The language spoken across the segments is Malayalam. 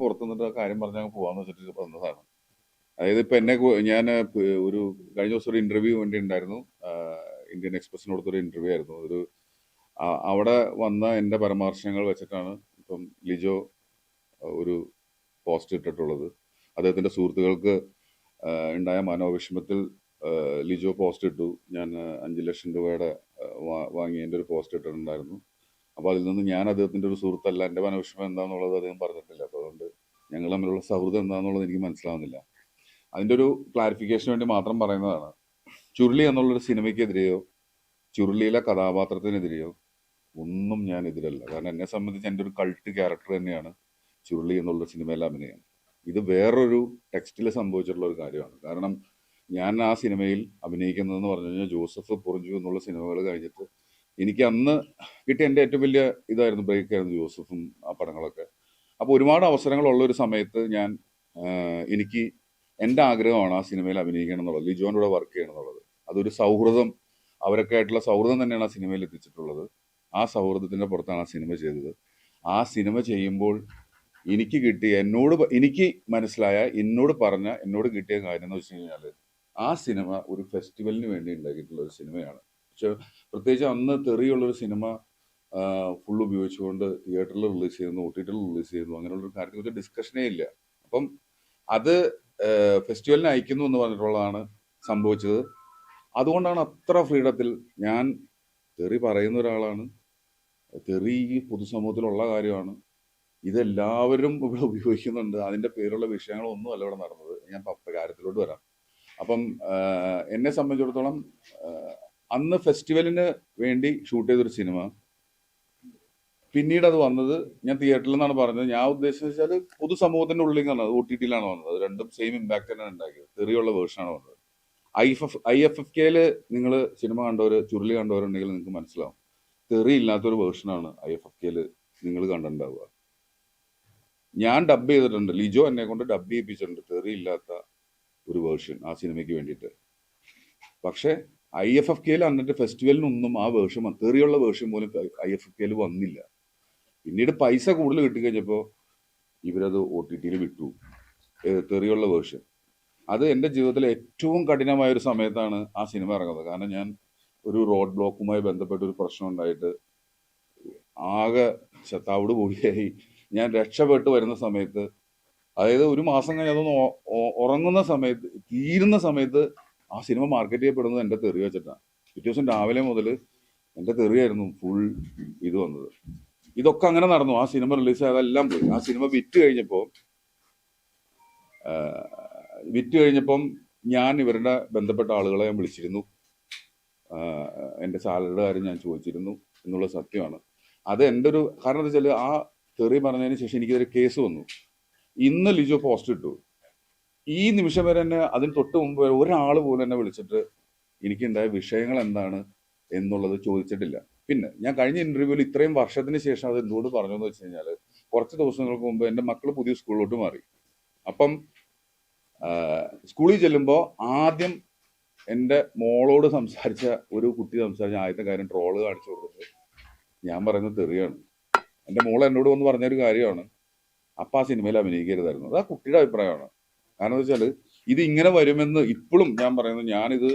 പുറത്തു നിന്നിട്ട് ആ കാര്യം പറഞ്ഞാൽ പോവാന്ന് വെച്ചിട്ട് വന്ന സാധനം. അതായത് ഇപ്പൊ എന്നെ ഞാൻ ഒരു കഴിഞ്ഞ ദിവസം ഒരു ഇന്റർവ്യൂ വേണ്ടി ഉണ്ടായിരുന്നു. ഇന്ത്യൻ എക്സ്പ്രസിന് കൊടുത്തൊരു ഇന്റർവ്യൂ ആയിരുന്നു. ഒരു അവിടെ വന്ന എന്റെ പരാമർശങ്ങൾ വെച്ചിട്ടാണ് ഇപ്പം ലിജോ ഒരു പോസ്റ്റ് ഇട്ടിട്ടുള്ളത്. അദ്ദേഹത്തിന്റെ സുഹൃത്തുക്കൾക്ക് ഉണ്ടായ മനോവിഷമത്തിൽ ലിജോ പോസ്റ്റ് ഇട്ടു. ഞാൻ അഞ്ച് ലക്ഷം രൂപയുടെ ആ, വാ- വാങ്ങിയതിന്റെ ഒരു പോസ്റ്റ് ഇട്ടിട്ടുണ്ടായിരുന്നു. അപ്പോൾ അതിൽ നിന്ന് ഞാൻ അദ്ദേഹത്തിന്റെ ഒരു സുഹൃത്തല്ല. എന്റെ മനോവിഷമം എന്താണെന്നുള്ളത് അദ്ദേഹം അതുകൊണ്ട് ഞങ്ങൾ തമ്മിലുള്ള സൗഹൃദം എന്താണെന്നുള്ളത് എനിക്ക് മനസ്സിലാവുന്നില്ല. അതിന്റെ ഒരു ക്ലാരിഫിക്കേഷന് വേണ്ടി മാത്രം പറയുന്നതാണ്. ചുരുളി എന്നുള്ളൊരു സിനിമയ്ക്കെതിരെയോ ചുരുളിയിലെ കഥാപാത്രത്തിനെതിരെയോ ഒന്നും ഞാൻ എതിരല്ല. കാരണം എന്നെ സംബന്ധിച്ച് എന്റെ ഒരു കൾട്ട് ക്യാരക്ടർ തന്നെയാണ് ചുരുളി എന്നുള്ള സിനിമയിലെ അഭിനയം. ഇത് വേറൊരു ടെക്സ്റ്റിൽ സംഭവിച്ചിട്ടുള്ള ഒരു കാര്യമാണ്. കാരണം ഞാൻ ആ സിനിമയിൽ അഭിനയിക്കുന്നതെന്ന് പറഞ്ഞു കഴിഞ്ഞാൽ ജോസഫ് പൊറിഞ്ചു എന്നുള്ള സിനിമകൾ കഴിഞ്ഞിട്ട് എനിക്ക് അന്ന് കിട്ടിയ എന്റെ ഏറ്റവും വലിയ ഇതായിരുന്നു ബ്രേക്ക് ആയിരുന്നു ജോസഫും ആ പടങ്ങളൊക്കെ. അപ്പോൾ ഒരുപാട് അവസരങ്ങളുള്ള ഒരു സമയത്ത് ഞാൻ എനിക്ക് എന്റെ ആഗ്രഹമാണ് ആ സിനിമയിൽ അഭിനയിക്കണം എന്നുള്ളത്. ലിജോന്റെ കൂടെ വർക്ക് ചെയ്യണം എന്നുള്ളത്. അതൊരു സൗഹൃദം അവരൊക്കെ ആയിട്ടുള്ള സൗഹൃദം തന്നെയാണ് ആ സിനിമയിൽ എത്തിച്ചിട്ടുള്ളത്. ആ സൗഹൃദത്തിന്റെ പുറത്താണ് ആ സിനിമ ചെയ്തത്. ആ സിനിമ ചെയ്യുമ്പോൾ എനിക്ക് കിട്ടിയ എന്നോട് എനിക്ക് മനസ്സിലായ എന്നോട് പറഞ്ഞ എന്നോട് കിട്ടിയ കാര്യം എന്ന് വെച്ച് കഴിഞ്ഞാൽ ആ സിനിമ ഒരു ഫെസ്റ്റിവലിന് വേണ്ടി ഉണ്ടാക്കിയിട്ടുള്ള ഒരു സിനിമയാണ്. പക്ഷെ പ്രത്യേകിച്ച് അന്ന് തെറിയുള്ളൊരു സിനിമ ഫുൾ ഉപയോഗിച്ചുകൊണ്ട് തിയേറ്ററിൽ റിലീസ് ചെയ്യുന്നു ഒ ടി ടിയിൽ റിലീസ് ചെയ്യുന്നു അങ്ങനെയുള്ള ഒരു കാര്യത്തെ കുറിച്ച് ഡിസ്കഷനേ ഇല്ല. അപ്പം അത് ഫെസ്റ്റിവലിന് അയക്കുന്നു എന്ന് പറഞ്ഞിട്ടുള്ളതാണ് സംഭവിച്ചത്. അതുകൊണ്ടാണ് അത്ര ഫ്രീഡത്തിൽ ഞാൻ തെറി പറയുന്ന ഒരാളാണ്. തെറി ഈ പൊതുസമൂഹത്തിലുള്ള കാര്യമാണ്. ഇതെല്ലാവരും ഇവിടെ ഉപയോഗിക്കുന്നുണ്ട്. അതിന്റെ പേരുള്ള വിഷയങ്ങളൊന്നും അല്ല ഇവിടെ നടന്നത്. ഞാൻ കാര്യത്തിലോട്ട് വരാം. അപ്പം എന്നെ സംബന്ധിച്ചിടത്തോളം അന്ന് ഫെസ്റ്റിവലിന് വേണ്ടി ഷൂട്ട് ചെയ്തൊരു സിനിമ പിന്നീട് അത് വന്നത് ഞാൻ തിയേറ്ററിൽ നിന്നാണ് പറഞ്ഞത്. ഞാൻ ഉദ്ദേശിച്ചത് വെച്ചാൽ പൊതുസമൂഹത്തിന്റെ ഉള്ളിൽ നിന്നാണ്. ഒ ടി ടിയിലാണ് വന്നത്. രണ്ടും സെയിം ഇമ്പാക്ട് തന്നെയാണ് ഉണ്ടാക്കിയത്. തെറിയുള്ള വേർഷനാണ് വന്നത്. I F F I F F കെയിൽ നിങ്ങൾ സിനിമ കണ്ടവർ ചുരുളി കണ്ടവരുണ്ടെങ്കിൽ നിങ്ങൾക്ക് മനസ്സിലാവും. തെറി ഇല്ലാത്തൊരു വേർഷനാണ് ഐ എഫ് എഫ് കെയിൽ നിങ്ങൾ കണ്ടിട്ടുണ്ടാവുക. ഞാൻ ഡബ് ചെയ്തിട്ടുണ്ട്. ലിജോ എന്നെ കൊണ്ട് ഡബ് ചെയ്യിപ്പിച്ചിട്ടുണ്ട്. തെറി ഇല്ലാത്ത ഒരു വേർഷൻ ആ സിനിമയ്ക്ക് വേണ്ടിയിട്ട്. പക്ഷേ ഐ എഫ് എഫ് കെയിൽ അന്നിട്ട് ഫെസ്റ്റിവലിനൊന്നും ആ വേർഷൻ തെറിയുള്ള വേർഷൻ പോലും ഐ എഫ് എഫ് കെയിൽ വന്നില്ല. പിന്നീട് പൈസ കൂടുതൽ കിട്ടിക്കഴിഞ്ഞപ്പോൾ ഇവരത് ഒ ടി ടിയിൽ വിട്ടു. തെറിയുള്ള വേർഷൻ. അത് എന്റെ ജീവിതത്തിലെ ഏറ്റവും കഠിനമായ ഒരു സമയത്താണ് ആ സിനിമ ഇറങ്ങുന്നത്. കാരണം ഞാൻ ഒരു റോഡ് ബ്ലോക്കുമായി ബന്ധപ്പെട്ട ഒരു പ്രശ്നം ഉണ്ടായിട്ട് ആകെ ശത്താവിട് പോയി ഞാൻ രക്ഷപ്പെട്ട് വരുന്ന സമയത്ത് അതായത് ഒരു മാസം കഴിഞ്ഞ് അതൊന്ന് ഉറങ്ങുന്ന സമയത്ത് തീരുന്ന സമയത്ത് ആ സിനിമ മാർക്കറ്റ് ചെയ്യപ്പെടുന്നത് എന്റെ തെറി വെച്ചിട്ടാണ്. പിറ്റേ ദിവസം രാവിലെ മുതൽ എന്റെ തെറിയായിരുന്നു ഫുൾ ഇത് വന്നത്. ഇതൊക്കെ അങ്ങനെ നടന്നു. ആ സിനിമ റിലീസ് അതെല്ലാം പോയി. ആ സിനിമ വിറ്റ് കഴിഞ്ഞപ്പോൾ വിറ്റ് കഴിഞ്ഞപ്പം ഞാൻ ഇവരുടെ ബന്ധപ്പെട്ട ആളുകളെ ഞാൻ വിളിച്ചിരുന്നു. എന്റെ സാലറിയുടെ കാര്യം ഞാൻ ചോദിച്ചിരുന്നു എന്നുള്ള സത്യമാണ്. അത് എന്റെ ഒരു കാരണം എന്താ വെച്ചാൽ ആ തെറി പറഞ്ഞതിന് ശേഷം എനിക്കൊരു കേസ് വന്നു. ഇന്ന് ലിജോ പോസ്റ്റ് ഇട്ടു. ഈ നിമിഷം വരെ എന്നെ അതിന് തൊട്ട് മുമ്പ് ഒരാൾ പോലും എന്നെ വിളിച്ചിട്ട് എനിക്കുണ്ടായ വിഷയങ്ങൾ എന്താണ് എന്നുള്ളത് ചോദിച്ചിട്ടില്ല. പിന്നെ ഞാൻ കഴിഞ്ഞ ഇന്റർവ്യൂവിൽ ഇത്രയും വർഷത്തിന് ശേഷം അത് എന്തുകൊണ്ട് പറഞ്ഞു എന്ന് വെച്ച് കഴിഞ്ഞാൽ കുറച്ച് ദിവസങ്ങൾക്ക് മുമ്പ് എന്റെ മക്കൾ പുതിയ സ്കൂളിലോട്ട് മാറി. അപ്പം സ്കൂളിൽ ചെല്ലുമ്പോൾ ആദ്യം എന്റെ മോളോട് സംസാരിച്ച ഒരു കുട്ടി സംസാരിച്ച ആദ്യത്തെ കാര്യം ട്രോൾ കാണിച്ചു കൊടുത്തിട്ട് ഞാൻ പറയുന്നത് തെറിയാണ്. എന്റെ മോൾ എന്നോട് വന്ന് പറഞ്ഞൊരു കാര്യമാണ്. അപ്പം ആ സിനിമയിൽ അഭിനയിക്കരുതായിരുന്നു. അത് ആ കുട്ടിയുടെ അഭിപ്രായമാണ്. കാരണം എന്ന് വെച്ചാൽ ഇത് ഇങ്ങനെ വരുമെന്ന് ഇപ്പോഴും ഞാൻ പറയുന്നത് ഞാനിത്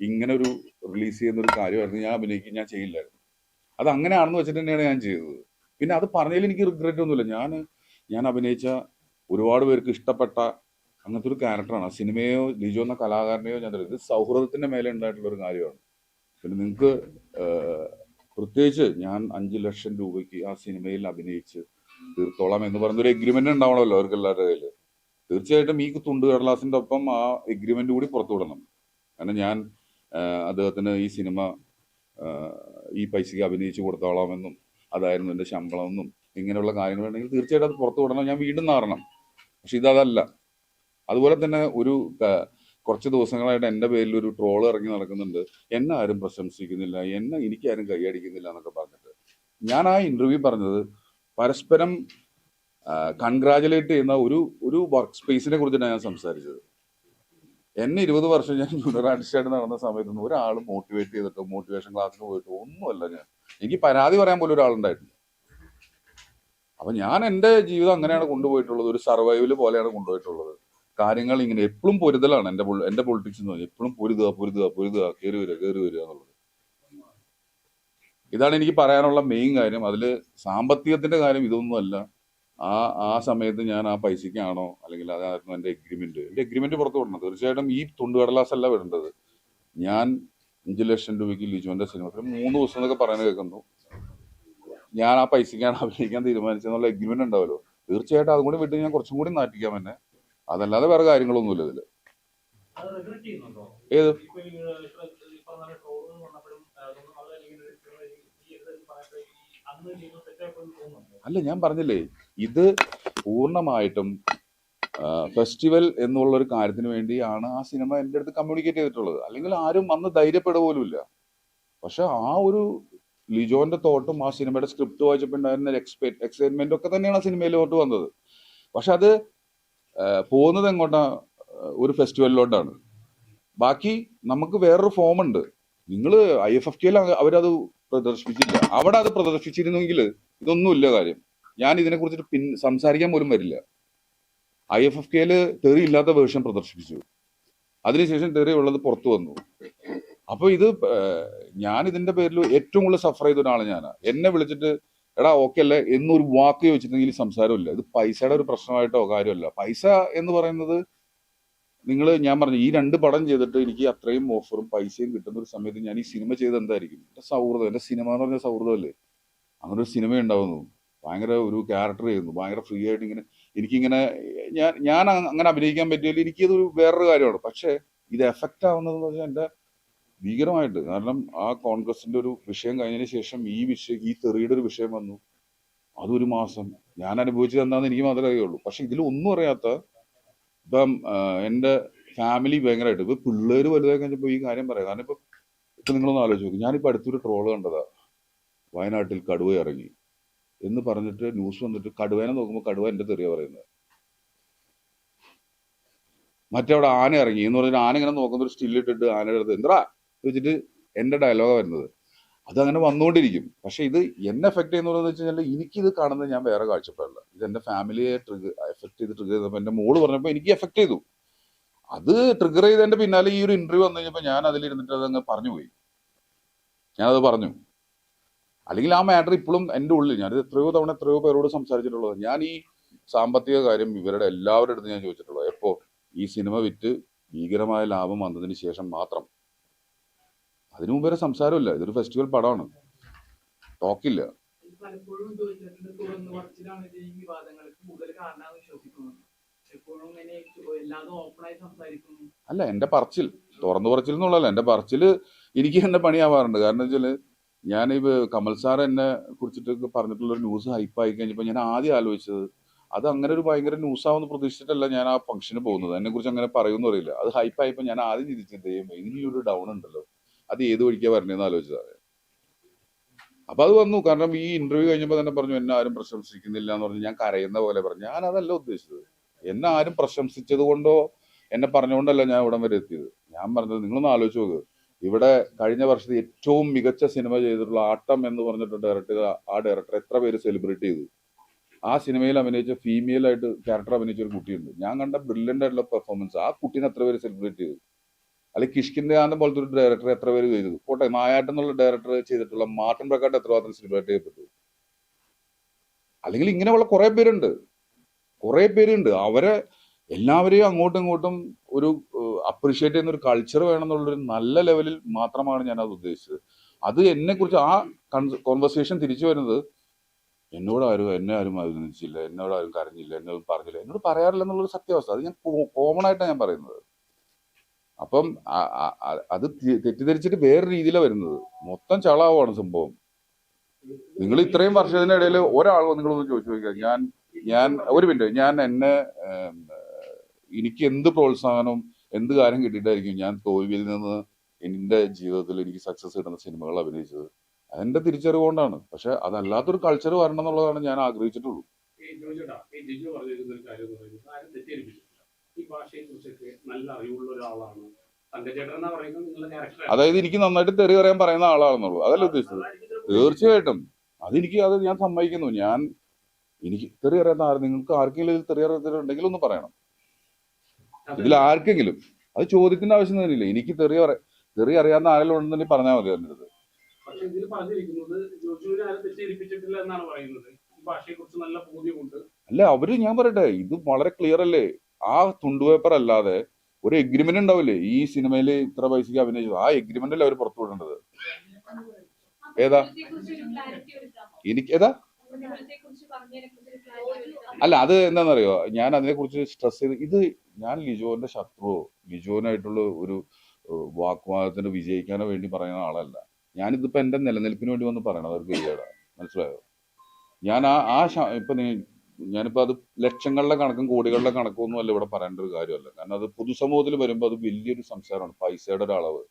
ഇങ്ങനെ ഒരു റിലീസ് ചെയ്യുന്ന ഒരു കാര്യമായിരുന്നു ഞാൻ അഭിനയിക്കും ഞാൻ ചെയ്യില്ലായിരുന്നു. അത് അങ്ങനെ ആണെന്ന് വെച്ചിട്ട് തന്നെയാണ് ഞാൻ ചെയ്തത്. പിന്നെ അത് പറഞ്ഞതിൽ എനിക്ക് റിഗ്രറ്റ് ഒന്നുമില്ല. ഞാൻ ഞാൻ അഭിനയിച്ച ഒരുപാട് പേർക്ക് ഇഷ്ടപ്പെട്ട അങ്ങനത്തെ ഒരു ക്യാരക്ടറാണ് ആ സിനിമയോ ലിജോ എന്ന കലാകാരനെയോ ഞാൻ ഇത് സൗഹൃദത്തിന്റെ മേലെ ഉണ്ടായിട്ടുള്ള ഒരു കാര്യമാണ്. പിന്നെ നിങ്ങൾക്ക് പ്രത്യേകിച്ച് ഞാൻ അഞ്ച് ലക്ഷം രൂപയ്ക്ക് ആ സിനിമയിൽ അഭിനയിച്ച് തീർത്തോളാം എന്ന് പറഞ്ഞൊരു എഗ്രിമെന്റ് ഉണ്ടാവണമല്ലോ അവർക്ക് എല്ലാവരുടെ കയ്യിൽ തീർച്ചയായിട്ടും ഈ തുണ്ട് കടലാസിന്റെ ഒപ്പം ആ എഗ്രിമെന്റ് കൂടി പുറത്തു വിടണം കാരണം ഞാൻ അദ്ദേഹത്തിന് ഈ സിനിമ ഈ പൈസയ്ക്ക് അഭിനയിച്ചു കൊടുത്തോളാമെന്നും അതായിരുന്നു എന്റെ ശമ്പളമെന്നും ഇങ്ങനെയുള്ള കാര്യങ്ങൾ ഉണ്ടെങ്കിൽ തീർച്ചയായിട്ടും അത് പുറത്തു വിടണം. ഞാൻ വീണ്ടും നാറണം. പക്ഷെ ഇതല്ല അതുപോലെ തന്നെ ഒരു കുറച്ച് ദിവസങ്ങളായിട്ട് എന്റെ പേരിൽ ഒരു ട്രോൾ ഇറങ്ങി നടക്കുന്നുണ്ട്. എന്നെ ആരും പ്രശംസിക്കുന്നില്ല. എന്നെ എനിക്കാരും കൈയടിക്കുന്നില്ല എന്നൊക്കെ പറഞ്ഞിട്ട്. ഞാൻ ആ ഇന്റർവ്യൂ പറഞ്ഞത് പരസ്പരം കൺഗ്രാജുലേറ്റ് ചെയ്യുന്ന ഒരു ഒരു വർക്ക് സ്പേസിനെ കുറിച്ചിട്ടാണ് ഞാൻ സംസാരിച്ചത്. എന്നെ ഇരുപത് വർഷം ഞാൻ ജൂനിയർ ആർട്ടിസ്റ്റായിട്ട് നടന്ന സമയത്ത് സമയത്തൊന്നും ഒരാൾ മോട്ടിവേറ്റ് ചെയ്തിട്ടോ മോട്ടിവേഷൻ ക്ലാസ്സിന് പോയിട്ടോ ഒന്നുമല്ല ഞാൻ. എനിക്ക് പരാതി പറയാൻ പോലും ഒരാളുണ്ടായിട്ടില്ല. അപ്പൊ ഞാൻ എന്റെ ജീവിതം അങ്ങനെയാണ് കൊണ്ടുപോയിട്ടുള്ളത്. ഒരു സർവൈവൽ പോലെയാണ് കൊണ്ടുപോയിട്ടുള്ളത്. കാര്യങ്ങൾ ഇങ്ങനെ എപ്പോഴും പൊരുതലാണ് എന്റെ എന്റെ പൊളിറ്റിക്സ് എന്ന് പറഞ്ഞാൽ എപ്പോഴും പൊരുതുക പൊരുതുക പൊരുതുക. കയറി വരിക കയറി വരിക എന്നുള്ളത്. ഇതാണ് എനിക്ക് പറയാനുള്ള മെയിൻ കാര്യം. അതിൽ സാമ്പത്തികത്തിന്റെ കാര്യം ഇതൊന്നുമല്ല. ആ ആ സമയത്ത് ഞാൻ ആ പൈസക്കാണോ അല്ലെങ്കിൽ അതായിരുന്നു എന്റെ എഗ്രിമെന്റ് എന്റെ എഗ്രിമെന്റ് പുറത്തു വിടണം. തീർച്ചയായിട്ടും ഈ തുണ്ടുകടലാസ് അല്ല വിടേണ്ടത് ഞാൻ അഞ്ച് ലക്ഷം രൂപയ്ക്ക് ലിജുവിന്റെ സിനിമ ഒരു മൂന്ന് ദിവസം എന്നൊക്കെ പറയുന്നത് കേൾക്കുന്നു. ഞാൻ ആ പൈസക്കാണ് അഭിനയിക്കാൻ തീരുമാനിച്ചെന്നുള്ള എഗ്രിമെന്റ് ഉണ്ടാവല്ലോ. തീർച്ചയായിട്ടും അതും കൂടി വിട്ട് ഞാൻ കുറച്ചും കൂടി നാട്ടിക്കാം എന്നെ. അതല്ലാതെ വേറെ കാര്യങ്ങളൊന്നുമില്ല ചെയ്യുന്നുണ്ടോ? ഏത്? അല്ല ഞാൻ പറഞ്ഞില്ലേ ഇത് പൂർണമായിട്ടും ഫെസ്റ്റിവൽ എന്നുള്ള ഒരു കാര്യത്തിന് വേണ്ടിയാണ് ആ സിനിമ എന്റെ അടുത്ത് കമ്മ്യൂണിക്കേറ്റ് ചെയ്തിട്ടുള്ളത്. അല്ലെങ്കിൽ ആരും അന്ന് ധൈര്യപ്പെട പോലുമില്ല പക്ഷെ ആ ഒരു ലിജോന്റെ തോട്ടും ആ സിനിമയുടെ സ്ക്രിപ്റ്റ് വായിച്ചപ്പോൾ ഉണ്ടായിരുന്ന എക്സ്പെക്ട് എക്സൈറ്റ്മെന്റ് ഒക്കെ തന്നെയാണ് ആ സിനിമയിലോട്ട് വന്നത്. പക്ഷെ അത് പോകുന്നത് എങ്ങോട്ടാ? ഒരു ഫെസ്റ്റിവലിലോട്ടാണ് ബാക്കി നമുക്ക് വേറൊരു ഫോം ഉണ്ട്. നിങ്ങൾ ഐ എഫ് എഫ് കെയിൽ അവരത് പ്രദർശിപ്പിച്ചില്ല. അവിടെ അത് പ്രദർശിപ്പിച്ചിരുന്നെങ്കിൽ ഇതൊന്നുമില്ല കാര്യം. ഞാൻ ഇതിനെ കുറിച്ചിട്ട് പിൻ സംസാരിക്കാൻ പോലും വരില്ല. ഐ എഫ് എഫ് കെയിൽ തെറി ഇല്ലാത്ത വേർഷൻ പ്രദർശിപ്പിച്ചു. അതിനുശേഷം തെറി ഉള്ളത് പുറത്തു വന്നു. അപ്പോൾ ഇത് ഞാൻ ഇതിന്റെ പേരിൽ ഏറ്റവും കൂടുതൽ സഫർ ചെയ്ത ഒരാൾ ഞാൻ എന്നെ വിളിച്ചിട്ട് എടാ ഓക്കെ അല്ലേ എന്നൊരു വാക്ക് ചോദിച്ചിട്ടുണ്ടെങ്കിൽ സംസാരമില്ല. ഇത് പൈസയുടെ ഒരു പ്രശ്നമായിട്ടോ കാര്യമല്ല. പൈസ എന്ന് പറയുന്നത് നിങ്ങൾ ഞാൻ പറഞ്ഞു ഈ രണ്ട് പടം ചെയ്തിട്ട് എനിക്ക് അത്രയും ഓഫറും പൈസയും കിട്ടുന്ന ഒരു സമയത്ത് ഞാൻ ഈ സിനിമ ചെയ്ത് എന്തായിരിക്കും? എന്റെ സൗഹൃദം എന്റെ സിനിമ എന്ന് പറഞ്ഞ സൗഹൃദമല്ലേ? അങ്ങനെ ഒരു സിനിമ ഉണ്ടാവുന്നു ഭയങ്കര ഒരു ക്യാരക്ടർ ചെയ്യുന്നു ഭയങ്കര ഫ്രീ ആയിട്ട് ഇങ്ങനെ എനിക്കിങ്ങനെ ഞാൻ ഞാൻ അങ്ങനെ അഭിനയിക്കാൻ പറ്റിയില്ല. എനിക്കിതൊരു വേറൊരു കാര്യമാണ്. പക്ഷേ ഇത് എഫക്റ്റ് ആവുന്നതെന്ന് പറഞ്ഞാൽ എന്റെ ഭീകരമായിട്ട്. കാരണം ആ കോൺഗ്രസിന്റെ ഒരു വിഷയം കഴിഞ്ഞതിന് ശേഷം ഈ വിഷയം ഈ തെറിയുടെ ഒരു വിഷയം വന്നു. അതൊരു മാസം. ഞാൻ അനുഭവിച്ചത് എന്താണെന്ന് എനിക്ക് മാത്രമേ അറിയുള്ളൂ. പക്ഷെ ഇതിൽ ഒന്നും അറിയാത്ത ഇപ്പം എന്റെ ഫാമിലി ഭയങ്കരമായിട്ട്. ഇപ്പം പിള്ളേർ വലുതായി കഴിഞ്ഞപ്പോൾ ഈ കാര്യം പറയാം. കാരണം ഇപ്പം ഇപ്പം നിങ്ങളൊന്ന് ആലോചിച്ച് നോക്കും. ഞാനിപ്പോൾ അടുത്തൊരു ട്രോൾ കണ്ടതാണ് വയനാട്ടിൽ കടുവ ഇറങ്ങി. എന്ന് പറഞ്ഞിട്ട് ന്യൂസ് വന്നിട്ട് കടുവേനെ നോക്കുമ്പോൾ കടുവ എന്റെ തെറിയ പറയുന്നത്. മറ്റവിടെ ആന ഇറങ്ങി. എന്ന് പറഞ്ഞാൽ ആന ഇങ്ങനെ നോക്കുന്ന ഒരു സ്റ്റിൽ ഇട്ടിട്ട് ആനയുടെ അടുത്ത് എന്താ വെച്ചിട്ട് എന്റെ ഡയലോഗ വരുന്നത്. അതങ്ങനെ വന്നുകൊണ്ടിരിക്കും. പക്ഷെ ഇത് എന്നെ എഫക്ട് ചെയ്യുന്ന വെച്ച് കഴിഞ്ഞാൽ എനിക്കിത് കാണുന്നത് ഞാൻ വേറെ കാഴ്ചപ്പാടില്ല ഇത് എന്റെ ഫാമിലിയെ ട്രിഗർ എഫക്ട് ചെയ്ത് ട്രിഗർ ചെയ്തപ്പോൾ എന്റെ മോൾ പറഞ്ഞപ്പോൾ എനിക്ക് എഫക്ട് ചെയ്തു. അത് ട്രിഗർ ചെയ്തതിന്റെ പിന്നാലെ ഈ ഒരു ഇന്റർവ്യൂ വന്നു കഴിഞ്ഞപ്പോൾ ഞാൻ അതിലിരുന്നിട്ട് അതങ്ങ് പറഞ്ഞു പോയി. ഞാനത് പറഞ്ഞു. അല്ലെങ്കിൽ ആ മാറ്റർ ഇപ്പോഴും എന്റെ ഉള്ളിൽ ഞാൻ എത്രയോ തവണ എത്രയോ പേരോട് സംസാരിച്ചിട്ടുള്ളത്. ഞാൻ ഈ സാമ്പത്തിക കാര്യം ഇവരുടെ എല്ലാവരുടെ അടുത്ത് ഞാൻ ചോദിച്ചിട്ടുള്ളത്. എപ്പോ? ഈ സിനിമ വിറ്റ് ഭീകരമായ ലാഭം വന്നതിന് ശേഷം മാത്രം. അതിനു മുമ്പ് വരെ സംസാരമില്ല. ഇതൊരു ഫെസ്റ്റിവൽ പടമാണ്. ടോക്കില്ല പലപ്പോഴും ചോദിച്ചിട്ടുണ്ട്. തുറന്നു പറച്ചിലാണ് ഈ വിവാദങ്ങൾക്ക് കൂടുതൽ വിശ്വസിക്കുന്നത്. അല്ല എന്റെ പറച്ചിൽ. തുറന്നു പറച്ചിൽ എന്നുള്ളതല്ല. എന്റെ പറച്ചിൽ എനിക്ക് എന്റെ പണിയാവാറുണ്ട്. കാരണം വെച്ചാൽ ഞാൻ ഇത് കമൽ സാർ എന്നെ കുറിച്ചിട്ട് പറഞ്ഞിട്ടുള്ള ഒരു ന്യൂസ് ആയി കഴിഞ്ഞപ്പോൾ ഞാൻ ആദ്യം ആലോചിച്ചത് അത് അങ്ങനെ ഒരു ഭയങ്കര ന്യൂസ് ആവുമെന്ന് പ്രതീക്ഷിച്ചിട്ടല്ല ഞാൻ ആ ഫംഗ്ഷന് പോകുന്നത്. എന്നെ കുറിച്ച് അങ്ങനെ പറയുമെന്ന് അറിയില്ല. അത് ഹൈപ്പ് ഹൈപ്പായപ്പോൾ ഞാൻ ആദ്യം ചിന്തിച്ചത് ദൈവമേ ഒരു ഡൗൺ ഉണ്ടല്ലോ. അത് ഏത് വഴിക്കാ വരണേന്ന് ആലോചിച്ചതാണ് അപ്പൊ അത് വന്നു. കാരണം ഈ ഇന്റർവ്യൂ കഴിഞ്ഞപ്പോൾ തന്നെ പറഞ്ഞു എന്നെ ആരും പ്രശംസിക്കുന്നില്ല എന്ന് പറഞ്ഞു ഞാൻ കരയുന്ന പോലെ പറഞ്ഞു. ഞാൻ അതല്ല ഉദ്ദേശിച്ചത്. എന്നെ ആരും പ്രശംസിച്ചത് കൊണ്ടോ എന്നെ പറഞ്ഞുകൊണ്ടല്ല ഞാൻ ഇവിടം വരെ എത്തിയത്. ഞാൻ പറഞ്ഞത് നിങ്ങളൊന്ന് ആലോചിച്ച് നോക്ക്. ഇവിടെ കഴിഞ്ഞ വർഷത്തെ ഏറ്റവും മികച്ച സിനിമ ചെയ്തിട്ടുള്ള ആട്ടം എന്ന് പറഞ്ഞിട്ടുള്ള ഡയറക്ടർ ആ ഡയറക്ടർ എത്ര പേര് സെലിബ്രേറ്റ് ചെയ്തു? ആ സിനിമയിൽ അഭിനയിച്ച ഫീമെയിൽ ആയിട്ട് ക്യാരക്ടർ അഭിനയിച്ച ഒരു കുട്ടിയുണ്ട്. ഞാൻ കണ്ട ബ്രില്യന്റ് ആയിട്ടുള്ള പെർഫോമൻസ് ആ കുട്ടീനെ എത്ര പേര് സെലിബ്രേറ്റ് ചെയ്തു? അല്ലെങ്കിൽ ആനന്ദ പോലത്തെ ഒരു ഡയറക്ടർ എത്ര പേര് ചെയ്തു? കോട്ടെ നായാട്ടം എന്നുള്ള ഡയറക്ടർ ചെയ്തിട്ടുള്ള മാർട്ടിൻ പ്രക്കാട്ട് എത്രമാത്രം സെലിബ്രേറ്റ് ചെയ്യപ്പെട്ടു? അല്ലെങ്കിൽ ഇങ്ങനെയുള്ള കുറേ പേരുണ്ട്. കുറേ പേരുണ്ട്. അവരെ എല്ലാവരെയും അങ്ങോട്ടും ഇങ്ങോട്ടും ഒരു അപ്രീഷിയേറ്റ് ചെയ്യുന്ന ഒരു കൾച്ചർ വേണമെന്നുള്ളൊരു നല്ല ലെവലിൽ മാത്രമാണ് ഞാൻ അത് ഉദ്ദേശിച്ചത്. അത് എന്നെ കുറിച്ച് ആ കോൺവെർസേഷൻ തിരിച്ചു വരുന്നത് എന്നോട് ആരും എന്നെ ആരും അഭിനന്ദിച്ചില്ല എന്നോട് ആരും കരഞ്ഞില്ല എന്നോട് പറഞ്ഞില്ല എന്നോട് പറയാറില്ല എന്നുള്ളൊരു സത്യാവസ്ഥ. അത് ഞാൻ കോമൺ ആയിട്ടാണ് ഞാൻ പറയുന്നത്. അപ്പം അത് തെറ്റിദ്ധരിച്ചിട്ട് വേറെ രീതിയിലാണ് വരുന്നത്. മൊത്തം ചളാവാണ് സംഭവം. നിങ്ങൾ ഇത്രയും വർഷത്തിനിടയിൽ ഒരാൾ നിങ്ങളൊന്ന് ചോദിച്ചു നോക്കിയാൽ ഞാൻ ഞാൻ ഒരു മിനിറ്റ് ഞാൻ എന്നെ എനിക്ക് എന്ത് പ്രോത്സാഹനവും എന്ത് കാര്യം കിട്ടിയിട്ടായിരിക്കും ഞാൻ തോൽവിയിൽ നിന്ന് എന്റെ ജീവിതത്തിൽ എനിക്ക് സക്സസ് കിട്ടുന്ന സിനിമകൾ അഭിനയിച്ചത്? അതെന്റെ തിരിച്ചറിവ് കൊണ്ടാണ്. പക്ഷെ അതല്ലാത്തൊരു കൾച്ചർ വരണം എന്നുള്ളതാണ് ഞാൻ ആഗ്രഹിച്ചിട്ടുള്ളൂ. അതായത് എനിക്ക് നന്നായിട്ട് തെറി പറയാൻ പറയുന്ന ആളാണെന്നുള്ളൂ അതല്ല ഉദ്ദേശിച്ചത്? തീർച്ചയായിട്ടും. അതെനിക്ക് അത് ഞാൻ സമ്മതിക്കുന്നു. ഞാൻ എനിക്ക് തെറി അറിയാത്ത ആര് നിങ്ങൾക്ക് ആർക്കെങ്കിലും തെറി അറിയാത്തവരുണ്ടെങ്കിൽ ഒന്ന് പറയണം. ഇതിൽ ആർക്കെങ്കിലും അത് ചോദിക്കുന്ന ആവശ്യം തന്നെയില്ല എനിക്ക് തെറിയ അറിയ തെറി അറിയാവുന്ന ആരെങ്കിലും ഉണ്ടെന്നുണ്ടെങ്കിൽ പറഞ്ഞാൽ മതി എന്റെ അടുത്ത് പക്ഷെ ഇതിൽ പറഞ്ഞിരിക്കുന്നത് ജോജുവിനെ ആരും തെറ്റിദ്ധരിപ്പിച്ചിട്ടില്ല എന്നാണ് പറയുന്നത്. ഈ ഭാഷയെ കുറിച്ച് നല്ല ബോധ്യമുണ്ട്. അല്ല അവർ ഞാൻ പറയട്ടെ ഇത് വളരെ ക്ലിയർ അല്ലേ? ആ തുണ്ടുപേപ്പർ അല്ലാതെ ഒരു എഗ്രിമെന്റ് ഉണ്ടാവില്ലേ? ഈ സിനിമയിൽ ഇത്ര പൈസക്ക് അഭിനയിച്ചത്. ആ എഗ്രിമെന്റ് അല്ലേ അവർ പുറത്തു വിടേണ്ടത്? ഏതാ? എനിക്ക് ഏതാ? അല്ല അത് എന്താണെന്നറിയോ? ഞാൻ അതിനെ കുറിച്ച് സ്ട്രെസ് ചെയ്ത് ഇത് ഞാൻ ലിജോന്റെ ശത്രുവോ ലിജോനായിട്ടുള്ള ഒരു വാക്വാദത്തിന് വിജയിക്കാനോ വേണ്ടി പറയുന്ന ആളല്ല. ഞാനിതിപ്പോ എന്റെ നിലനിൽപ്പിന് വേണ്ടി വന്ന് പറയണത് അവർക്ക് ഗതികേടാ മനസ്സിലായോ? ഞാൻ ആ ആ ഇപ്പൊ ഞാനിപ്പോ അത് ലക്ഷങ്ങളുടെ കണക്കും കോടികളുടെ കണക്കും ഒന്നും അല്ല ഇവിടെ പറയേണ്ട ഒരു കാര്യമല്ല. കാരണം അത് പൊതുസമൂഹത്തിൽ വരുമ്പോൾ അത് വലിയൊരു സംസാരമാണ് പൈസയുടെ ഒരു അളവ്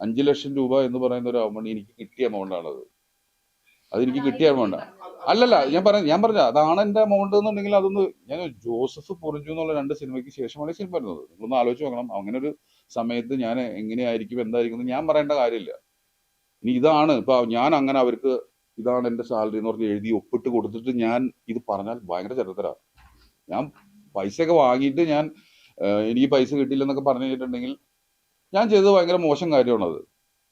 അഞ്ചു ലക്ഷം രൂപ എന്ന് പറയുന്ന ഒരു എമൗണ്ട് എനിക്ക് കിട്ടിയ എമൗണ്ട് ആണത്. അത് കിട്ടിയാൽ വേണ്ട. അല്ലല്ല ഞാൻ പറഞ്ഞ ഞാൻ പറഞ്ഞ അതാണ് എന്റെ എമൗണ്ട് എന്നുണ്ടെങ്കിൽ അതൊന്ന് ഞാൻ ജോസഫ് പൊറിഞ്ചു എന്നുള്ള രണ്ട് സിനിമയ്ക്ക് ശേഷമാണ് ഈ സിനിമ വരുന്നത്. നിങ്ങളൊന്ന് ആലോചിച്ച് നോക്കണം. അങ്ങനെ ഒരു സമയത്ത് ഞാൻ എങ്ങനെയായിരിക്കും എന്തായിരിക്കും ഞാൻ പറയേണ്ട കാര്യമില്ല. ഇനി ഇതാണ് ഇപ്പൊ ഞാൻ അങ്ങനെ അവർക്ക് ഇതാണ് എന്റെ സാലറി എന്ന് പറഞ്ഞ് എഴുതി ഒപ്പിട്ട് കൊടുത്തിട്ട് ഞാൻ ഇത് പറഞ്ഞാൽ ഭയങ്കര ചരിത്ര ഞാൻ പൈസയൊക്കെ വാങ്ങിയിട്ട് ഞാൻ എനിക്ക് പൈസ കിട്ടിയില്ലെന്നൊക്കെ പറഞ്ഞു കഴിഞ്ഞിട്ടുണ്ടെങ്കിൽ ഞാൻ ചെയ്തത് ഭയങ്കര മോശം കാര്യമാണത്.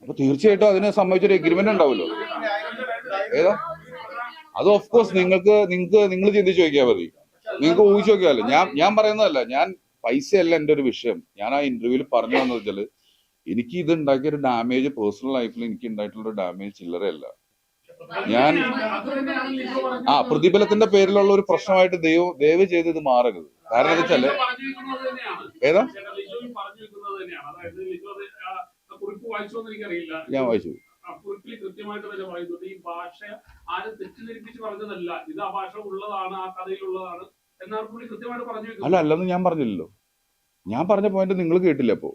അപ്പൊ തീർച്ചയായിട്ടും അതിനെ സംബന്ധിച്ചൊരു എഗ്രിമെന്റ് ഉണ്ടാവുമല്ലോ. ഏതാ? അത് ഓഫ് കോഴ്സ് നിങ്ങൾക്ക് നിങ്ങൾക്ക് നിങ്ങൾ ചിന്തിച്ച് നോക്കിയാൽ മതി. നിങ്ങൾക്ക് ഊഹിച്ച് നോക്കിയാലോ ഞാൻ ഞാൻ പറയുന്നതല്ല ഞാൻ പൈസയല്ല എന്റെ ഒരു വിഷയം. ഞാൻ ആ ഇന്റർവ്യൂവിൽ പറഞ്ഞു വന്നത് വെച്ചാൽ എനിക്ക് ഇത് ഉണ്ടാക്കിയ ഒരു ഡാമേജ് പേഴ്സണൽ ലൈഫിൽ എനിക്ക് ഉണ്ടായിട്ടുള്ള ഒരു ഡാമേജ് ചില്ലറയല്ല. ഞാൻ ആ പ്രതിഫലത്തിന്റെ പേരിലുള്ള ഒരു പ്രശ്നമായിട്ട് ദൈവം ദയവ് ചെയ്ത് ഇത് മാറരുത്. കാരണം എന്താ വെച്ചാൽ ഏതാ? ഞാൻ വായിച്ചു. ആ കുറിപ്പിൽ കൃത്യമായിട്ട് തന്നെ പറയുന്നുണ്ട്. ഈ ഭാഷ ആരും തെറ്റിദ്ധരിപ്പിച്ച് പറഞ്ഞതല്ല. ഇത് ആ ഭാഷ ഉള്ളതാണ് ആ കഥയിലുള്ളതാണ് എന്നാൽ പുള്ളി കൃത്യമായിട്ട് പറഞ്ഞു അല്ല അല്ലെന്ന് ഞാൻ പറഞ്ഞില്ലല്ലോ. ഞാൻ പറഞ്ഞ പോയിന്റ് നിങ്ങൾ കേട്ടില്ല അപ്പോ?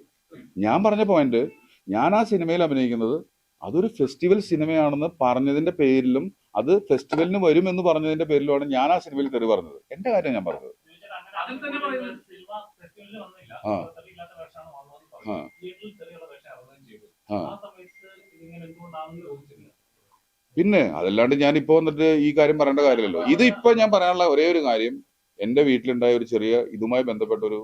ഞാൻ പറഞ്ഞ പോയിന്റ് ഞാൻ ആ സിനിമയിൽ അഭിനയിക്കുന്നത് അതൊരു ഫെസ്റ്റിവൽ സിനിമയാണെന്ന് പറഞ്ഞതിന്റെ പേരിലും അത് ഫെസ്റ്റിവലിന് വരും എന്ന് പറഞ്ഞതിന്റെ പേരിലുമാണ് ഞാൻ ആ സിനിമയിൽ തെറി പറഞ്ഞത്. എന്റെ കാര്യം ഞാൻ പറഞ്ഞത്. അതിൽ തന്നെ പറയുന്നത്. സിനിമ ഫെസ്റ്റിവലിൽ വന്നില്ല. ആ. ആ ആ സമയത്ത് ഇതിങ്ങനെ എന്തുകൊണ്ടാണെന്ന് ചോദിച്ചില്ല പിന്നെ അതല്ലാണ്ട് ഞാൻ ഇപ്പൊ വന്നിട്ട് ഈ കാര്യം പറയേണ്ട കാര്യമല്ലോ ഇത് ഇപ്പൊ ഞാൻ പറയാനുള്ള ഒരേ ഒരു കാര്യം എന്റെ വീട്ടിലുണ്ടായ ഒരു ചെറിയ ഇതുമായി ബന്ധപ്പെട്ട ഒരു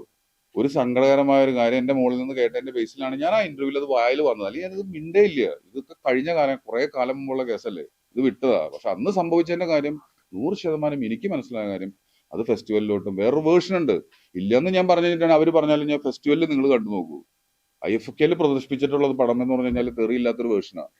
ഒരു സങ്കടകരമായ ഒരു കാര്യം എന്റെ മുകളിൽ നിന്ന് കേട്ടതിന്റെ ബേസിലാണ് ഞാൻ ആ ഇന്റർവ്യൂവിൽ അത് വായിൽ വന്നത്. അല്ലെങ്കിൽ ഞാനിത് മിണ്ടേ ഇല്ല ഇതൊക്കെ കഴിഞ്ഞ കാലം കുറെ കാലം മുമ്പുള്ള കേസല്ലേ? ഇത് വിട്ടതാ. പക്ഷെ അന്ന് സംഭവിച്ചതിന്റെ കാര്യം നൂറ് ശതമാനം എനിക്ക് മനസ്സിലായ കാര്യം അത് ഫെസ്റ്റിവലിലോട്ടും വേറൊരു വേർഷൻ ഉണ്ട്. ഇല്ലെന്ന് ഞാൻ പറഞ്ഞു കഴിഞ്ഞിട്ടാണ് അവർ പറഞ്ഞാലും ഞാൻ ഫെസ്റ്റിവലിൽ നിങ്ങൾ കണ്ടു നോക്കൂ ഐ എഫ് കെയിൽ പ്രദർശിപ്പിച്ചിട്ടുള്ളത് പടം എന്ന് പറഞ്ഞു കഴിഞ്ഞാൽ തെറിയില്ലാത്തൊരു വേർഷനാണ്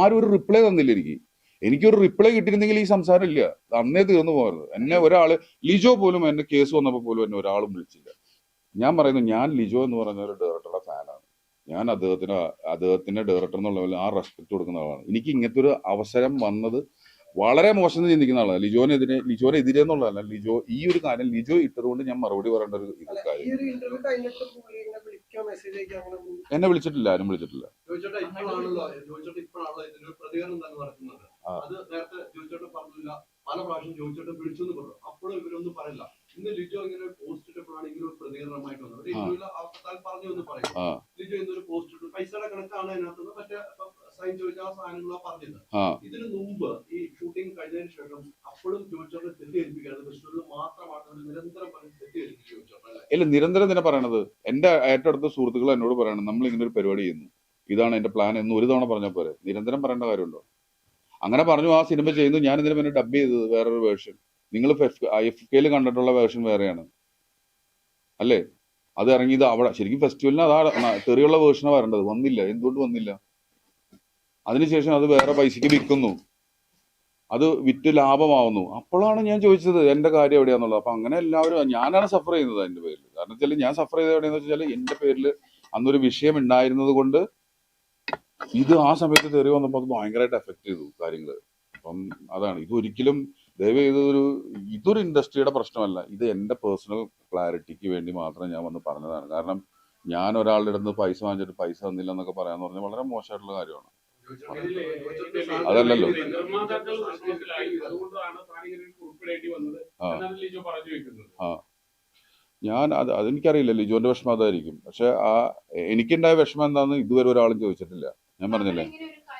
ആരും ഒരു റിപ്ലൈ തന്നില്ല എനിക്ക്. എനിക്കൊരു റിപ്ലൈ കിട്ടിയിരുന്നെങ്കിൽ ഈ സംസാരം ഇല്ല. അന്നേ തീർന്നു പോകരുത്. എന്നെ ഒരാൾ ലിജോ പോലും എന്നെ കേസ് വന്നപ്പോൾ പോലും എന്നെ ഒരാളും വിളിച്ചില്ല. ഞാൻ പറയുന്നു ഞാൻ ലിജോ എന്ന് പറയുന്ന ഒരു ഡയറക്ടറുടെ ഫാനാണ് ഞാൻ അദ്ദേഹത്തിന് അദ്ദേഹത്തിന്റെ ഡയറക്ടർ എന്നുള്ള ആ റെസ്പെക്ട് കൊടുക്കുന്ന ആളാണ്. എനിക്ക് ഇങ്ങനത്തെ ഒരു അവസരം വന്നത് വളരെ മോശം ചിന്തിക്കുന്ന ആളാണ് ലിജോനെതിരെ ലിജോനെതിരെ എന്നുള്ളതല്ല. ലിജോ ഈ ഒരു കാര്യം ലിജോ ഇട്ടതുകൊണ്ട് ഞാൻ മറുപടി പറയേണ്ട ഒരു ഇത് കാര്യം. എന്നെ വിളിച്ചിട്ടില്ല ആരും വിളിച്ചിട്ടില്ല. പല പ്രാവശ്യം ജോയിച്ചേട്ടൻ വിളിച്ചു എന്ന് പറഞ്ഞു. അപ്പോഴും ഇവരൊന്നും പറയില്ല. ഇന്ന് ലിജോ ഇങ്ങനെ പോസ്റ്റ് ഇട്ടപ്പോഴാണ് ഇങ്ങനെ ഒരു പ്രതികരണമായിട്ട് വന്നത്. ഒരു ആ. ഇന്റർവ്യൂൽ പറഞ്ഞു എന്ന് പറയും. ലിജോ ഇന്നൊരു പോസ്റ്റ് ഇട്ടു. പൈസയുടെ കണക്കാണ് അതിനകത്ത് മറ്റേ സൈൻ ചോദിച്ച ആ സാധനങ്ങളാ പറഞ്ഞത് ഇതിനു മുമ്പ് ഷൂട്ടിംഗ് കഴിഞ്ഞതിന് ശേഷം അപ്പോഴും ജോയിച്ചേട്ടൻ തെറ്റിദ്ധരിപ്പിക്കാതെ ഫെസ്റ്റിവലിൽ മാത്രമാണ് നിരന്തരം പറഞ്ഞ് അല്ലേ? ഇല്ല നിരന്തരം തന്നെ പറയണത്. എന്റെ ഏറ്റവും അടുത്ത സുഹൃത്തുക്കൾ എന്നോട് പറയണം നമ്മൾ ഇങ്ങനെ ഒരു പരിപാടി ചെയ്യുന്നു. ഇതാണ് എന്റെ പ്ലാൻ എന്ന് ഒരു തവണ പറഞ്ഞ പോലെ നിരന്തരം പറയേണ്ട കാര്യമുണ്ടോ? അങ്ങനെ പറഞ്ഞു ആ സിനിമ ചെയ്യുന്നു. ഞാൻ ഇതിന് പിന്നെ ഡബ് ചെയ്തത് വേറൊരു വേർഷൻ നിങ്ങൾ എഫ് കെയിൽ കണ്ടിട്ടുള്ള വേർഷൻ വേറെയാണ്. അല്ലേ? അത് ഇറങ്ങിയത് അവിടെ. ശരിക്കും ഫെസ്റ്റിവലിന് അതാ തെറിയുള്ള വേർഷനാണ് വരേണ്ടത്. വന്നില്ല. എന്തുകൊണ്ട് വന്നില്ല? അതിനുശേഷം അത് വേറെ പൈസക്ക് വിൽക്കുന്നു. അത് വിറ്റ് ലാഭമാവുന്നു. അപ്പോഴാണ് ഞാൻ ചോദിച്ചത് എന്റെ കാര്യം എവിടെയാന്നുള്ളത്? അപ്പൊ അങ്ങനെ എല്ലാവരും ഞാനാണ് സഫർ ചെയ്യുന്നത് എന്റെ പേരിൽ കാരണം വെച്ചാൽ ഞാൻ സഫർ ചെയ്തത് എവിടെയെന്ന് വെച്ചാൽ എന്റെ പേരിൽ അന്നൊരു വിഷയം ഉണ്ടായിരുന്നത് കൊണ്ട് ഇത് ആ സമയത്ത് തെറി വന്നപ്പോൾ അത് ഭയങ്കരമായിട്ട് എഫക്ട് ചെയ്തു കാര്യങ്ങൾ അപ്പം അതാണ്. ഇത് ഒരിക്കലും ദയവ് ഇതൊരു ഇതൊരു ഇൻഡസ്ട്രിയുടെ പ്രശ്നമല്ല. ഇത് എന്റെ പേഴ്സണൽ ക്ലാരിറ്റിക്ക് വേണ്ടി മാത്രം ഞാൻ വന്ന് പറഞ്ഞതാണ്. കാരണം ഞാൻ ഒരാളുടെ അടുത്ത് പൈസ വാങ്ങിച്ചിട്ട് പൈസ തന്നില്ല എന്നൊക്കെ പറയാന്ന് പറഞ്ഞാൽ വളരെ മോശമായിട്ടുള്ള കാര്യമാണ്. അതല്ലല്ലോ. ആ. ഞാൻ അത് അതെനിക്കറിയില്ല ലിജോന്റെ വിഷമം അതായിരിക്കും പക്ഷെ ആ എനിക്കുണ്ടായ വിഷമം എന്താന്ന് ഇതുവരെ ഒരാളും ചോദിച്ചിട്ടില്ല ഞാൻ പറഞ്ഞില്ലേ